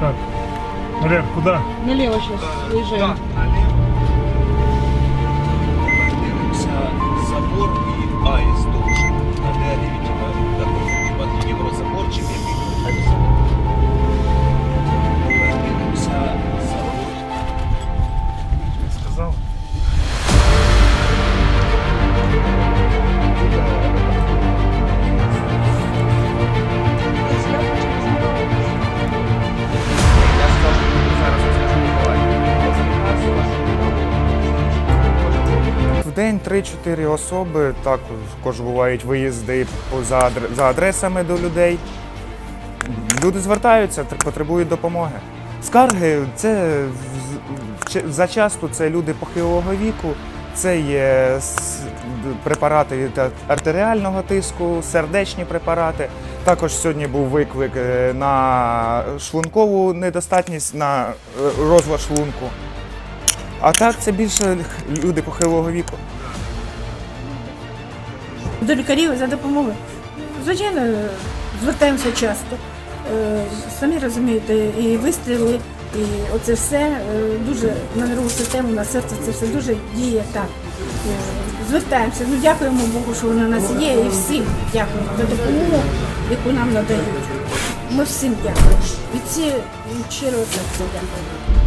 Так. Валер, куда? Налево сейчас уезжаем. Дивимося забор і аїс довше. На дереві, типа, такий, типа, єврозаборчик, який Дивимося забор. Сказал. День 3-4 особи, також бувають виїзди за, адресами до людей. Люди звертаються, тр- потребують допомоги. Скарги це зачасту це люди похилого віку, це є препарати від артеріального тиску, сердечні препарати. Також сьогодні був виклик е, на шлункову недостатність, на е, розлад шлунку. А так це більше люди похилого віку. До лікарів за допомогою. Звичайно, звертаємося часто. Е, Самі розумієте, і вистріли, і оце все е, дуже на нервову систему, на серце це все дуже діє так. Е, Звертаємося. Ну дякуємо Богу, що вони у нас є, і всім дякуємо за допомогу, яку нам надають. Ми всім дякуємо. Від всі щирого серця дякуємо.